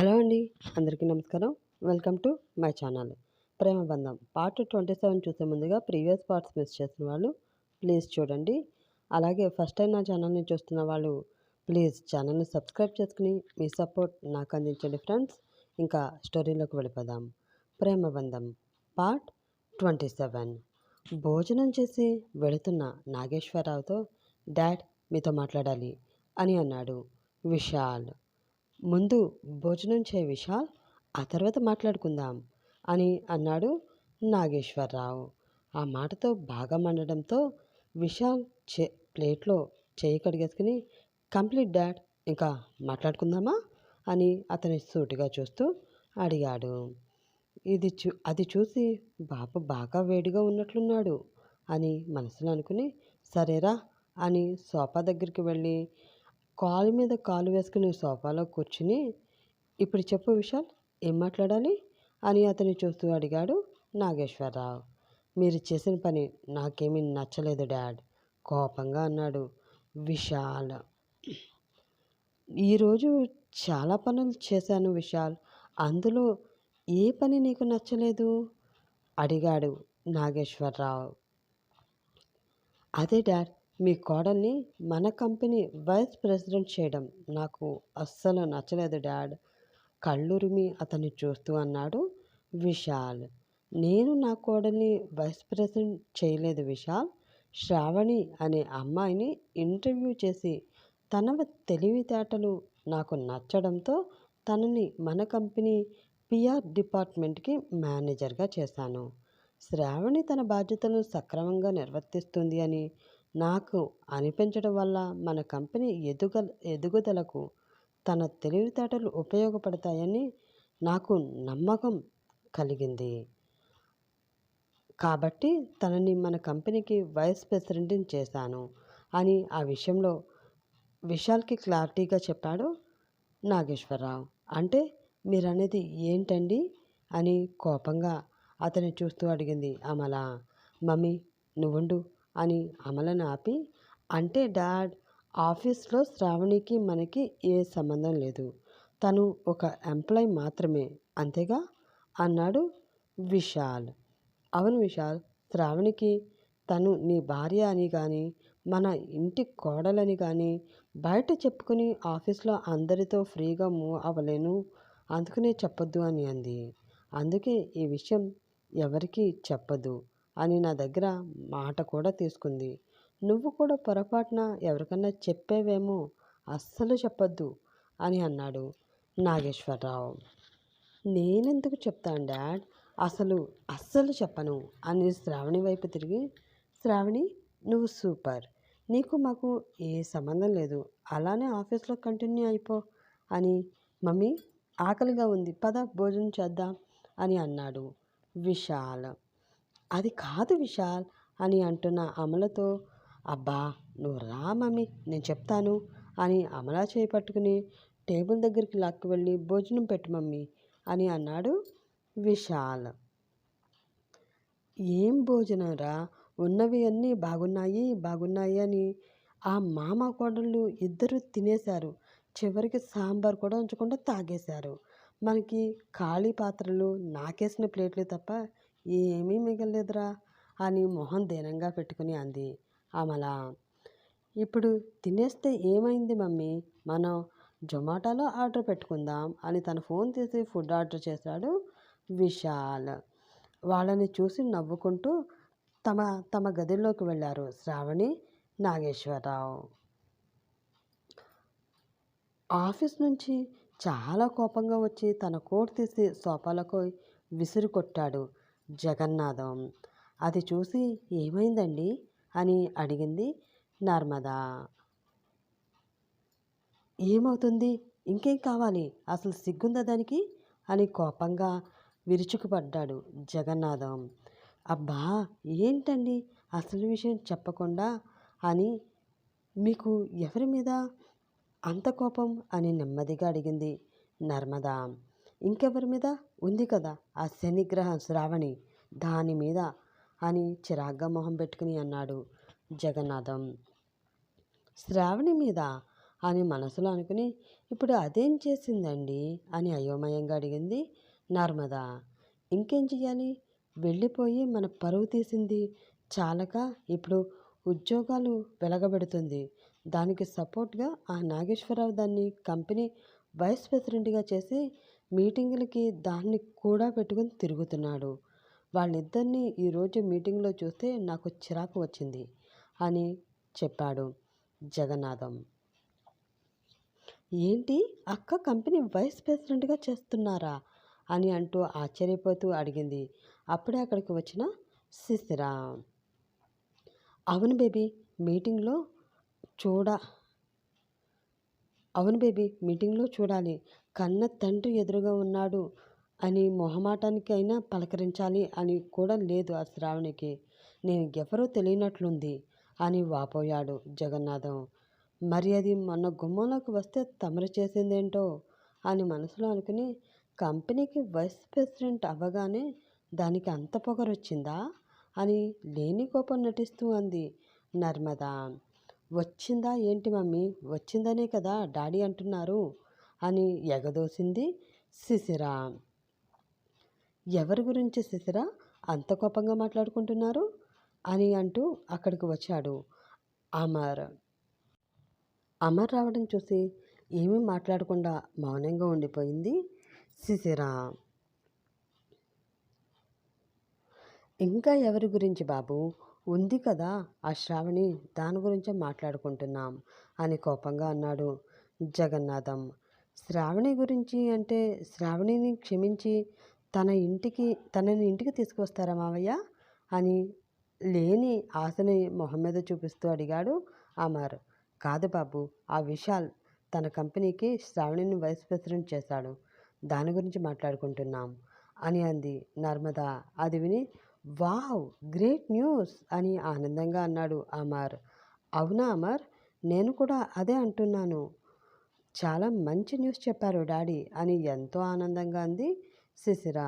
Hello అండి అందరికీ నమస్కారం. Welcome to my channel. ప్రేమ బంధం. పార్ట్ ట్వంటీ సెవెన్ చూసే ముందుగా ప్రీవియస్ పార్ట్స్ మిస్ చేసిన వాళ్ళు ప్లీజ్ చూడండి. అలాగే ఫస్ట్ టైం నా ఛానల్ని చూస్తున్న వాళ్ళు ప్లీజ్ ఛానల్ని సబ్స్క్రైబ్ చేసుకుని మీ సపోర్ట్ నాకు అందించండి ఫ్రెండ్స్. ఇంకా స్టోరీలోకి వెళ్ళిపోదాం. ప్రేమ బంధం. Part twenty seven. భోజనం చేసి వెళుతున్న నాగేశ్వరరావుతో డాడ్ మీతో మాట్లాడాలి అని అన్నాడు విశాల్. ముందు భోజనం చేయ విశాల్ ఆ తర్వాత మాట్లాడుకుందాం అని అన్నాడు నాగేశ్వరరావు. ఆ మాటతో బాగా మండడంతో విశాల్ చే ప్లేట్లో చేయి కడిగేసుకుని కంప్లీట్ డాడ్ ఇంకా మాట్లాడుకుందామా అని అతని సూటిగా చూస్తూ అడిగాడు. ఇది చూ అది చూసి బాబు బాగా వేడిగా ఉన్నట్లున్నాడు అని మనసులో అనుకుని సరేరా అని సోఫా దగ్గరికి వెళ్ళి కాలు మీద కాలు వేసుకుని సోఫాలో కూర్చుని ఇప్పుడు చెప్పు విశాల్ ఏం మాట్లాడాలి? అని అతన్ని చూస్తూ అడిగాడు నాగేశ్వరరావు. మీరు చేసిన పని నాకేమీ నచ్చలేదు డాడ్ కోపంగా అన్నాడు విశాల్. ఈరోజు చాలా పనులు చేశాను విశాల్ అందులో ఏ పని నీకు నచ్చలేదు? అడిగాడు నాగేశ్వరరావు. అదే డాడ్ మీ కోడల్ని మన కంపెనీ వైస్ ప్రెసిడెంట్ చేయడం నాకు అస్సలు నచ్చలేదు డాడ్. కళ్ళురిమి అతన్ని చూస్తూ అన్నాడు విశాల్. నేను నా కోడల్ని వైస్ ప్రెసిడెంట్ చేయలేదు విశాల్. శ్రావణి అనే అమ్మాయిని ఇంటర్వ్యూ చేసి తన తెలివితేటలు నాకు నచ్చడంతో తనని మన కంపెనీ పిఆర్ డిపార్ట్మెంట్కి మేనేజర్గా చేశాను. శ్రావణి తన బాధ్యతలను సక్రమంగా నిర్వర్తిస్తుంది అని నాకు అనిపించడం వల్ల మన కంపెనీ ఎదుగ ఎదుగుదలకు తన తెలివితేటలు ఉపయోగపడతాయని నాకు నమ్మకం కలిగింది. కాబట్టి తనని మన కంపెనీకి వైస్ ప్రెసిడెంట్ని చేశాను అని ఆ విషయంలో విశాల్కి క్లారిటీగా చెప్పాడు నాగేశ్వరరావు. అంటే మీరనేది ఏంటండి? అని కోపంగా అతన్ని చూస్తూ అడిగింది అమల. మమ్మీ నువ్వుండు. అని అమలను ఆపి అంటే డాడ్ ఆఫీస్లో శ్రావణికి మనకి ఏ సంబంధం లేదు. తను ఒక ఎంప్లాయ్ మాత్రమే అంతేగా? అన్నాడు విశాల్. అవును విశాల్ శ్రావణికి తను నీ భార్య అని కానీ మన ఇంటి కోడలని కానీ బయట చెప్పుకుని ఆఫీస్లో అందరితో ఫ్రీగా మూవ్ అవ్వలేను అందుకనే చెప్పొద్దు అని అంది. అందుకే ఈ విషయం ఎవరికీ చెప్పదు. అని నా దగ్గర మాట కూడా తీసుకుంది. నువ్వు కూడా పొరపాటున ఎవరికన్నా చెప్పేవేమో అస్సలు చెప్పొద్దు అని అన్నాడు నాగేశ్వరరావు. నేనెందుకు చెప్తాను డాడ్? అసలు అస్సలు చెప్పను అని శ్రావణి వైపు తిరిగి శ్రావణి నువ్వు సూపర్. నీకు మాకు ఏ సంబంధం లేదు. అలానే ఆఫీస్లో కంటిన్యూ అయిపో అని మమ్మీ ఆకలిగా ఉంది. పద భోజనం చేద్దాం అని అన్నాడు విశాల్. అది కాదు విశాల్ అని అంటున్న అమలతో అబ్బా నువ్వు రా మమ్మీ నేను చెప్తాను అని అమల చేపట్టుకుని టేబుల్ దగ్గరికి లాక్కి వెళ్ళి భోజనం పెట్టు మమ్మీ అని అన్నాడు విశాల్. ఏం భోజనం రా? ఉన్నవి అన్నీ బాగున్నాయి బాగున్నాయి అని ఆ మామ కోడళ్ళు ఇద్దరు తినేశారు. చివరికి సాంబార్ కూడా ఉంచకుండా తాగేశారు. మనకి ఖాళీ పాత్రలు నాకేసిన ప్లేట్లు తప్ప ఏమీ మిగలేదురా అని మొహం దీనంగా పెట్టుకుని అంది అమల. ఇప్పుడు తినేస్తే ఏమైంది మమ్మీ? మనం జొమాటోలో ఆర్డర్ పెట్టుకుందాం అని తన ఫోన్ తీసి ఫుడ్ ఆర్డర్ చేశాడు విశాల్. వాళ్ళని చూసి నవ్వుకుంటూ తమ తమ గదిలోకి వెళ్ళారు శ్రావణి నాగేశ్వరరావు. ఆఫీస్ నుంచి చాలా కోపంగా వచ్చి తన కోట్ తీసి సోఫాలకు విసిరి కొట్టాడు జగన్నాథం. అది చూసి ఏమైందండి? అని అడిగింది నర్మదా. ఏమవుతుంది? ఇంకేం కావాలి? అసలు సిగ్గుందా దానికి? అని కోపంగా విరుచుకుపడ్డాడు జగన్నాథం. అబ్బా ఏంటండి? అసలు విషయం చెప్పకుండా అని మీకు ఎవరి మీద అంత కోపం? అని నెమ్మదిగా అడిగింది నర్మదా. ఇంకెవరి మీద? ఉంది కదా ఆ శనిగ్రహం శ్రావణి. దాని మీద అని చిరాగ్గా మొహం పెట్టుకుని అన్నాడు జగన్నాథం. శ్రావణి మీద అని మనసులో అనుకుని ఇప్పుడు అదేం చేసిందండి? అని అయోమయంగా అడిగింది నర్మద. ఇంకేం చేయాలి వెళ్ళిపోయి మన పరువు తీసింది చాలక ఇప్పుడు ఉద్యోగాలు వెలగబెడుతుంది. దానికి సపోర్ట్గా ఆ నాగేశ్వరరావు దాన్ని కంపెనీ వైస్ ప్రెసిడెంట్గా చేసి మీటింగులకి దాన్ని కూడా పెట్టుకుని తిరుగుతున్నాడు. వాళ్ళిద్దరినీ ఈరోజు మీటింగ్లో చూస్తే నాకు చిరాకు వచ్చింది అని చెప్పాడు జగన్నాథం. ఏంటి? అక్క కంపెనీ వైస్ ప్రెసిడెంట్గా చేస్తున్నారా? అని అంటూ ఆశ్చర్యపోతూ అడిగింది. అప్పుడే అక్కడికి వచ్చిన శిశిర అవును బేబీ మీటింగ్లో చూడ అవును బేబీ మీటింగ్లో చూడాలి. కన్న తండ్రి ఎదురుగా ఉన్నాడు అని మొహమాటానికైనా పలకరించాలి అని కూడా లేదు ఆ శ్రావణికి. నేను ఎవరో తెలియనట్లుంది అని వాపోయాడు జగన్నాథం. మరి అది మొన్న గుమ్మంలోకి వస్తే తమరు చేసిందేంటో అని మనసులో అనుకుని కంపెనీకి వైస్ ప్రెసిడెంట్ అవ్వగానే దానికి అంత పొగరొచ్చిందా అని లేని కోపం నటిస్తూ అంది నర్మదా. వచ్చిందా ఏంటి మమ్మీ? వచ్చిందనే కదా డాడీ అంటున్నారు. అని ఎగదోసింది శిశిర. ఎవరి గురించి శిశిర అంత కోపంగా మాట్లాడుకుంటున్నారు? అని అంటూ అక్కడికి వచ్చాడు అమర్. అమర్ రావడం చూసి ఏమీ మాట్లాడకుండా మౌనంగా ఉండిపోయింది శిశిర. ఇంకా ఎవరి గురించి బాబు? ఉంది కదా ఆ శ్రావణి దాని గురించే మాట్లాడుకుంటున్నాం అని కోపంగా అన్నాడు జగన్నాథం. శ్రావణి గురించి అంటే శ్రావణిని క్షమించి తన ఇంటికి తనని ఇంటికి తీసుకువస్తారా మావయ్య? అని లేని ఆశని మొహం మీద చూపిస్తూ అడిగాడు అమర్ కాదు బాబు ఆ విశాల్ తన కంపెనీకి శ్రావణిని వైస్ ప్రెసిడెంట్ చేశాడు. దాని గురించి మాట్లాడుకుంటున్నాం అని అంది నర్మద. అది విని వావ్ గ్రేట్ న్యూస్ అని ఆనందంగా అన్నాడు అమర్ అవునా అమర్ నేను కూడా అదే అంటున్నాను. చాలా మంచి న్యూస్ చెప్పారు డాడీ అని ఎంతో ఆనందంగా అంది శిశిర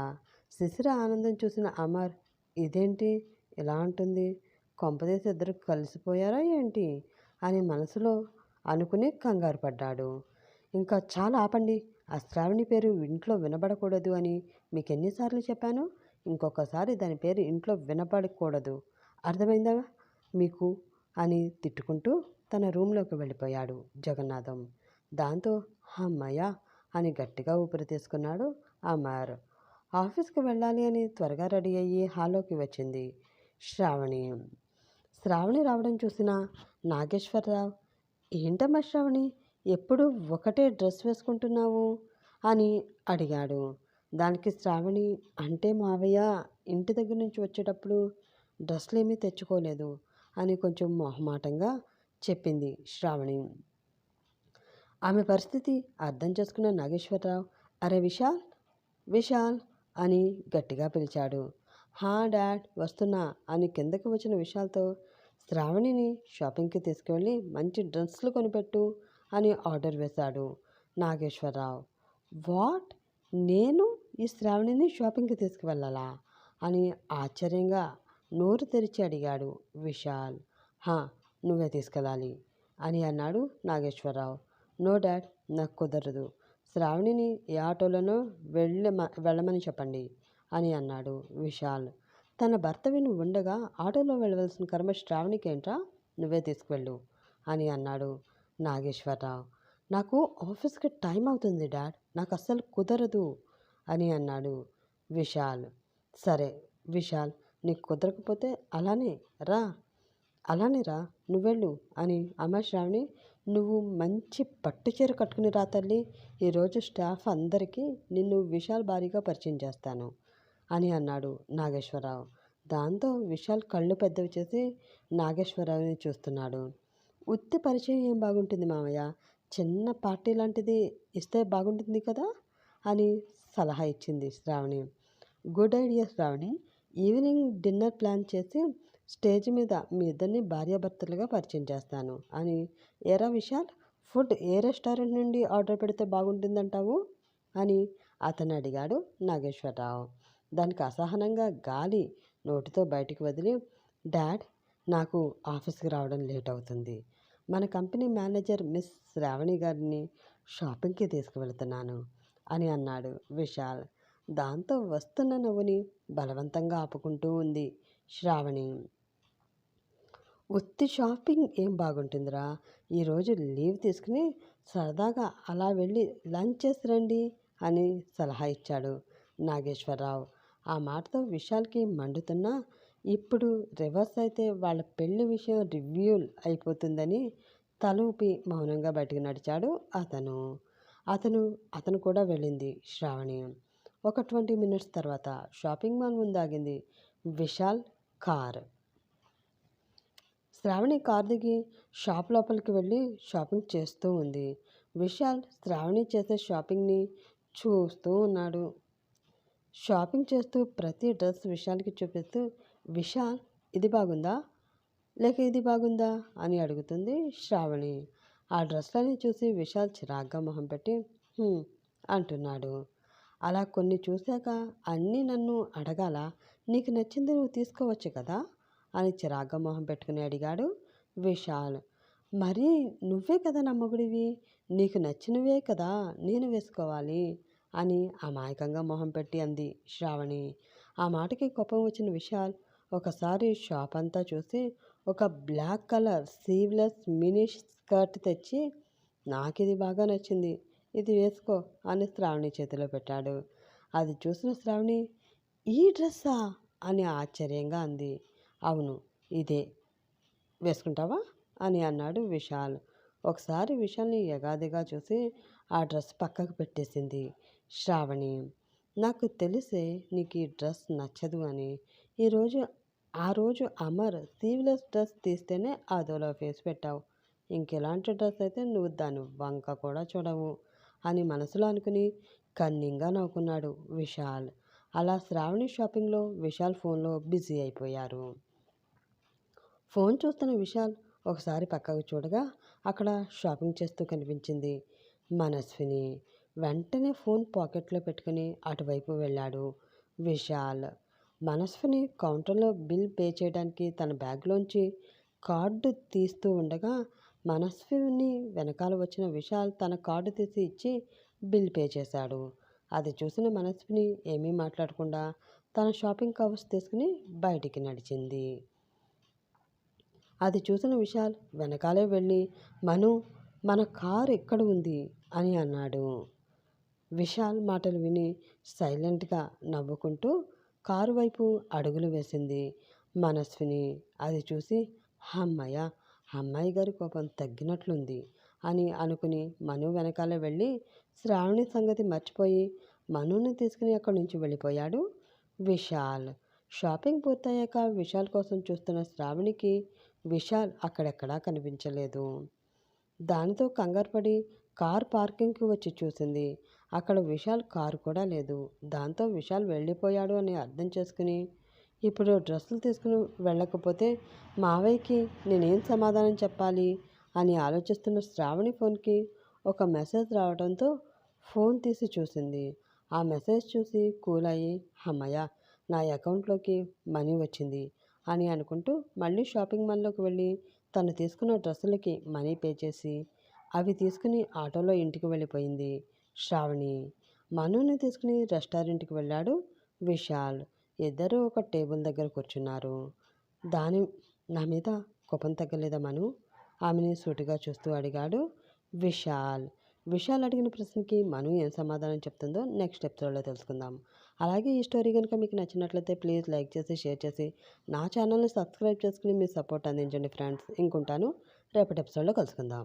శిశిర ఆనందం చూసిన అమర్ ఇదేంటి? ఇలా అంటుంది? కొంపదేసి ఇద్దరు కలిసిపోయారా ఏంటి? అని మనసులో అనుకుని కంగారు పడ్డాడు. ఇంకా చాలా ఆపండి. ఆ శ్రావణి పేరు ఇంట్లో వినబడకూడదు అని మీకు ఎన్నిసార్లు చెప్పాను? ఇంకొకసారి దాని పేరు ఇంట్లో వినపడకూడదు అర్థమైందా మీకు? అని తిట్టుకుంటూ తన రూమ్లోకి వెళ్ళిపోయాడు జగన్నాథం. దాంతో అమ్మయ్యా అని గట్టిగా ఊపిరి తీసుకున్నాడు అమర్. ఆఫీస్కి వెళ్ళాలి అని త్వరగా రెడీ అయ్యి హాల్లోకి వచ్చింది శ్రావణి. శ్రావణి రావడం చూసిన నాగేశ్వరరావు ఏంటమ్మా శ్రావణి ఎప్పుడు ఒకటే డ్రెస్ వేసుకుంటున్నావు? అని అడిగాడు. దానికి శ్రావణి అంటే మావయ్య ఇంటి దగ్గర నుంచి వచ్చేటప్పుడు డ్రెస్సులు ఏమీ తెచ్చుకోలేదు అని కొంచెం మొహమాటంగా చెప్పింది శ్రావణి. ఆమె పరిస్థితి అర్థం చేసుకున్న నాగేశ్వరరావు అరే విశాల్ విశాల్ అని గట్టిగా పిలిచాడు. హా డాడ్ వస్తున్నా అని కిందకి వచ్చిన విశాల్తో శ్రావణిని షాపింగ్కి తీసుకువెళ్ళి మంచి డ్రెస్సులు కొనిపెట్టు అని ఆర్డర్ వేశాడు నాగేశ్వరరావు. వాట్? నేను ఈ శ్రావణిని షాపింగ్కి తీసుకువెళ్ళాలా? అని ఆశ్చర్యంగా నోరు తెరిచి అడిగాడు విశాల్. హా నువ్వే తీసుకెళ్ళాలి అని అన్నాడు నాగేశ్వరరావు. నో డాడ్ నాకు కుదరదు. శ్రావణిని ఏ ఆటోలోనో వెళ్ళ వెళ్ళమని చెప్పండి అని అన్నాడు విశాల్. తన భర్త విని ఉండగా ఆటోలో వెళ్ళవలసిన కర్మ శ్రావణికి ఏంట్రా? నువ్వే తీసుకువెళ్ళు అని అన్నాడు నాగేశ్వరరావు. నాకు ఆఫీస్కి టైం అవుతుంది డాడ్ నాకు అస్సలు కుదరదు అని అన్నాడు విశాల్. సరే విశాల్ నీకు కుదరకపోతే అలానే రా అలానే రా నువ్వెళ్ళు అని అమ్మ శ్రావణి నువ్వు మంచి పట్టు చీర కట్టుకుని రా తల్లి. ఈరోజు స్టాఫ్ అందరికీ నిన్ను విశాల్ భారీగా పరిచయం చేస్తాను అని అన్నాడు నాగేశ్వరరావు. దాంతో విశాల్ కళ్ళు పెద్దవి చేసి నాగేశ్వరరావుని చూస్తున్నాడు. ఉత్తి పరిచయం ఏం బాగుంటుంది మామయ్య? చిన్న పార్టీ లాంటిది ఇస్తే బాగుంటుంది కదా? అని సలహా ఇచ్చింది Shravani. Good idea Shravani. Evening dinner plan చేసి స్టేజ్ మీద మీ ఇద్దరిని భార్యాభర్తలుగా పరిచయం చేస్తాను. అని ఏరా విశాల్ ఫుడ్ ఏ రెస్టారెంట్ నుండి ఆర్డర్ పెడితే బాగుంటుందంటావు? అని అతను అడిగాడు నాగేశ్వరరావు. దానికి అసహనంగా గాలి నోటితో బయటికి వదిలి డాడ్ నాకు ఆఫీస్కి రావడం లేట్ అవుతుంది. మన కంపెనీ మేనేజర్ మిస్ శ్రావణి గారిని షాపింగ్కి తీసుకువెళ్తున్నాను అని అన్నాడు విశాల్. దాంతో వస్తున్న నవ్వుని బలవంతంగా ఆపుకుంటూ ఉంది. శ్రావణి. ఉత్తి షాపింగ్ ఏం బాగుంటుందిరా? ఈరోజు లీవ్ తీసుకుని సరదాగా అలా వెళ్ళి లంచ్ చేసి రండి అని సలహా ఇచ్చాడు నాగేశ్వరరావు. ఆ మాటతో విశాల్కి మండుతున్నా ఇప్పుడు రివర్స్ అయితే వాళ్ళ పెళ్ళి విషయం రివ్యూ అయిపోతుందని తలూపి మౌనంగా బయటకు నడిచాడు అతను. అతను అతను కూడా వెళ్ళింది శ్రావణి. ఒక ట్వంటీ మినిట్స్ తర్వాత షాపింగ్ మాల్ ముందాగింది విశాల్ కార్. శ్రావణి కార్ దిగి షాప్ లోపలికి వెళ్ళి షాపింగ్ చేస్తూ ఉంది. విశాల్ శ్రావణి చేసే షాపింగ్ని చూస్తూ ఉన్నాడు. షాపింగ్ చేస్తూ ప్రతి డ్రెస్ విశాల్కి చూపిస్తూ విశాల్ ఇది బాగుందా? లేక ఇది బాగుందా? అని అడుగుతుంది శ్రావణి. ఆ డ్రెస్లని చూసి విశాల్ చిరాగ్గా మొహం పెట్టి అంటున్నాడు. అలా కొన్ని చూశాక అన్నీ నన్ను అడగాల నీకు నచ్చింది నువ్వు తీసుకోవచ్చు కదా? అని చిరాగ్గా మొహం పెట్టుకుని అడిగాడు విశాల్. మరి నువ్వే కదా నమ్మగుడివి నీకు నచ్చినవే కదా నేను వేసుకోవాలి? అని అమాయకంగా మొహం పెట్టి అంది శ్రావణి. ఆ మాటకి కోపం వచ్చిన విశాల్ ఒకసారి షాప్ అంతా చూసి ఒక black colour sleeveless mini skirt తెచ్చి నాకు ఇది బాగా నచ్చింది. ఇది వేసుకో అని శ్రావణి చేతిలో పెట్టాడు. అది చూసిన శ్రావణి ఈ డ్రెస్సా? అని ఆశ్చర్యంగా అంది. అవును ఇదే. వేసుకుంటావా? అని అన్నాడు విశాల్. ఒకసారి విశాల్ని యగాదిగా చూసి ఆ డ్రెస్ పక్కకు పెట్టేసింది. శ్రావణి నాకు తెలిసే నీకు ఈ డ్రెస్ నచ్చదు అని. ఈరోజు ఆ రోజు అమర్ సీవ్లెస్ డ్రెస్ తీస్తేనే అదోలో ఫేస్ పెట్టావు. ఇంకెలాంటి డ్రెస్ అయితే నువ్వు దాని వంక కూడా చూడవు. అని మనసులో అనుకుని కన్నింగా నవ్వుకున్నాడు విశాల్. అలా శ్రావణి షాపింగ్లో విశాల్ ఫోన్లో బిజీ అయిపోయారు. ఫోన్ చూస్తున్న విశాల్ ఒకసారి పక్కకు చూడగా అక్కడ షాపింగ్ చేస్తూ కనిపించింది మనస్విని. వెంటనే ఫోన్ పాకెట్లో పెట్టుకుని అటువైపు వెళ్ళాడు విశాల్. మనస్విని కౌంటర్లో బిల్ పే చేయడానికి తన బ్యాగ్లోంచి కార్డు తీస్తూ ఉండగా మనస్విని వెనకాల వచ్చిన విశాల్ తన కార్డు తీసి ఇచ్చి బిల్ పే చేశాడు. అది చూసిన మనస్విని ఏమీ మాట్లాడకుండా తన షాపింగ్ కవర్స్ తీసుకుని బయటికి నడిచింది. అది చూసిన విశాల్ వెనకాలే వెళ్ళి మను మన కారు ఎక్కడ ఉంది? అని అన్నాడు. విశాల్ మాటలు విని సైలెంట్గా నవ్వుకుంటూ కారు వైపు అడుగులు వేసింది మనస్విని. అది చూసి అమ్మయ్య అమ్మాయి గారి కోపం తగ్గినట్లుంది అని అనుకుని మను వెనకాల వెళ్ళి శ్రావణి సంగతి మర్చిపోయి మనుని తీసుకుని అక్కడి నుంచి వెళ్ళిపోయాడు విశాల్. షాపింగ్ పూర్తయ్యాక విశాల్ కోసం చూస్తున్న శ్రావణికి విశాల్ అక్కడెక్కడా కనిపించలేదు. దానితో కంగారుపడి కార్ పార్కింగ్కి వచ్చి చూసింది. అక్కడ విశాల్ కారు కూడా లేదు. దాంతో విశాల్ వెళ్ళిపోయాడు అని అర్థం చేసుకుని ఇప్పుడు డ్రెస్సులు తీసుకుని వెళ్ళకపోతే మావయ్యకి నేనేం సమాధానం చెప్పాలి? అని ఆలోచిస్తున్న శ్రావణి ఫోన్కి ఒక మెసేజ్ రావడంతో ఫోన్ తీసి చూసింది. ఆ మెసేజ్ చూసి కూల్ అయ్యి అమ్మయ్య నా అకౌంట్లోకి మనీ వచ్చింది అని అనుకుంటూ మళ్ళీ షాపింగ్ మాల్లోకి వెళ్ళి తను తీసుకున్న డ్రెస్సులకి మనీ పే చేసి అవి తీసుకుని ఆటోలో ఇంటికి వెళ్ళిపోయింది శ్రావణి. మనుని తీసుకుని రెస్టారెంట్కి వెళ్ళాడు విశాల్. ఇద్దరూ ఒక టేబుల్ దగ్గర కూర్చున్నారు. దాని నా మీద కోపం తగ్గలేదా మను? ఆమెని సూటిగా చూస్తూ అడిగాడు విశాల్. విశాల్ అడిగిన ప్రశ్నకి మను ఏం సమాధానం చెప్తుందో నెక్స్ట్ ఎపిసోడ్లో తెలుసుకుందాం. అలాగే ఈ స్టోరీ కనుక మీకు నచ్చినట్లయితే ప్లీజ్ లైక్ చేసి షేర్ చేసి నా ఛానల్ని సబ్స్క్రైబ్ చేసుకుని మీ సపోర్ట్ అందించండి ఫ్రెండ్స్. ఇంకుంటాను. రేపటి ఎపిసోడ్లో కలుసుకుందాం.